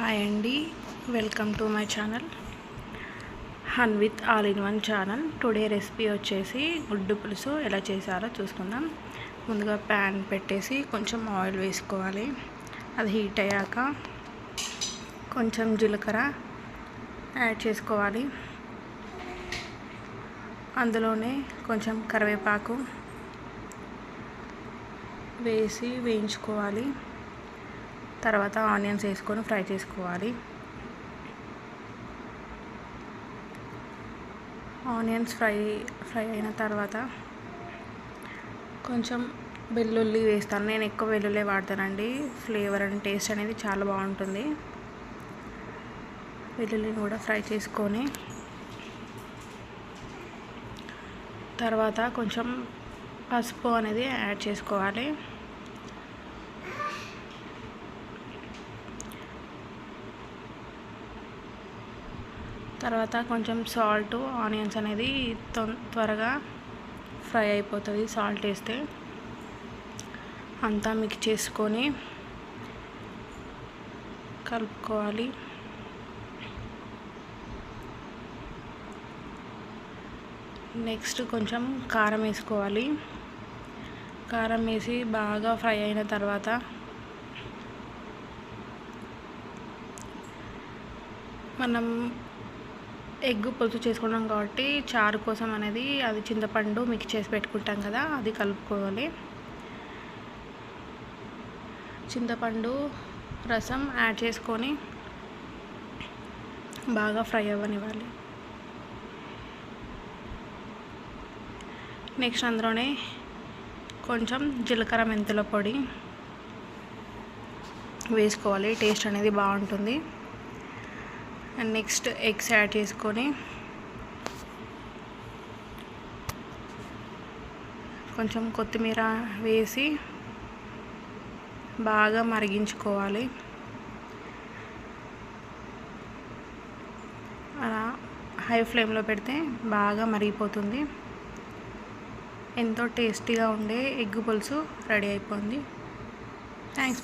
Hi అండి. Welcome to my channel. Hun with all in one channel. Today recipe వచ్చేసి గుడ్డు పులుసు ఎలా చేశారో చూసుకుందాం. ముందుగా ప్యాన్ పెట్టేసి కొంచెం ఆయిల్ వేసుకోవాలి. అది హీట్ అయ్యాక కొంచెం జీలకర్ర యాడ్ చేసుకోవాలి. అందులోనే కొంచెం కరివేపాకు వేసి వేయించుకోవాలి. తర్వాత ఆనియన్స్ వేసుకొని ఫ్రై చేసుకోవాలి. ఆనియన్స్ ఫ్రై ఫ్రై అయిన తర్వాత కొంచెం వెల్లుల్లి వేస్తాను. నేను ఎక్కువ వెల్లుల్లి వాడతానండి. ఫ్లేవర్ అండ్ టేస్ట్ అనేది చాలా బాగుంటుంది. వెల్లుల్లిని కూడా ఫ్రై చేసుకొని తర్వాత కొంచెం పసుపు అనేది యాడ్ చేసుకోవాలి. తర్వాత కొంచెం సాల్ట్ ఆనియన్స్ అనేది త్వరగా ఫ్రై అయిపోతుంది సాల్ట్ వేస్తే. అంతా మిక్స్ చేసుకొని కలుపుకోవాలి. నెక్స్ట్ కొంచెం కారం వేసుకోవాలి. కారం వేసి బాగా ఫ్రై అయిన తర్వాత మనం ఎగ్ పులుసు చేసుకున్నాం కాబట్టి చారు కోసం అనేది అది చింతపండు మిక్స్ చేసి పెట్టుకుంటాం కదా అది కలుపుకోవాలి. చింతపండు రసం యాడ్ చేసుకొని బాగా ఫ్రై అవ్వనివ్వాలి. నెక్స్ట్ అందులోనే కొంచెం జీలకర్ర మెంతుల పొడి వేసుకోవాలి టేస్ట్ అనేది బాగుంటుంది. అండ్ నెక్స్ట్ ఎగ్స్ యాడ్ చేసుకొని కొంచెం కొత్తిమీర వేసి బాగా మరిగించుకోవాలి. అలా హై ఫ్లేమ్లో పెడితే బాగా మరిగిపోతుంది. ఎంతో టేస్టీగా ఉండే ఎగ్ పులుసు రెడీ అయిపోయింది. థ్యాంక్స్